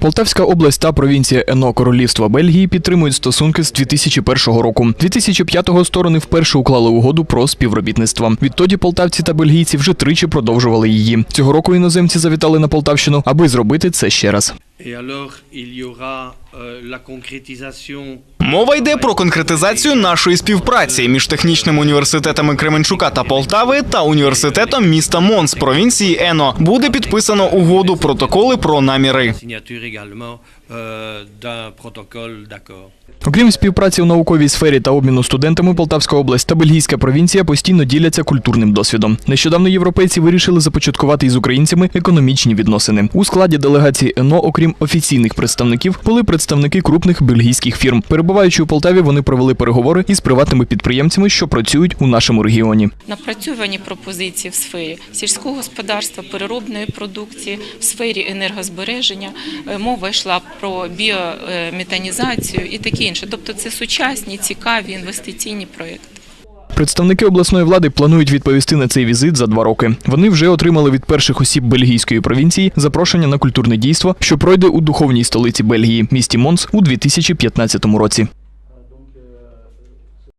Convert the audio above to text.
Полтавська область та провінція Ено Королівства Бельгії підтримують стосунки з 2001 року. 2005-го сторони вперше уклали угоду про співробітництво. Відтоді полтавці та бельгійці вже тричі продовжували її. Цього року іноземці завітали на Полтавщину, аби зробити це ще раз. І alors, il y euh, Мова йде про конкретизацію нашої співпраці між технічними університетами Кременчука та Полтави та університетом міста Монс провінції Ено. Буде підписано угоду протоколи про наміри. d'accord. Окрім співпраці у науковій сфері та обміну студентами, Полтавська область та Бельгійська провінція постійно діляться культурним досвідом. Нещодавно європейці вирішили започаткувати із українцями економічні відносини. У складі делегації ЕНО, окрім офіційних представників, були представники крупних бельгійських фірм. Перебуваючи у Полтаві, вони провели переговори із приватними підприємцями, що працюють у нашому регіоні. Напрацьовані пропозиції в сфері сільського господарства, переробної продукції, в сфері енергозбереження. Е, Мова йшла про біометанізацію і таке інше. Тобто це сучасні, цікаві інвестиційні проекти. Представники обласної влади планують відповісти на цей візит за два роки. Вони вже отримали від перших осіб бельгійської провінції запрошення на культурне дійство, що пройде у духовній столиці Бельгії, місті Монс, у 2015 році.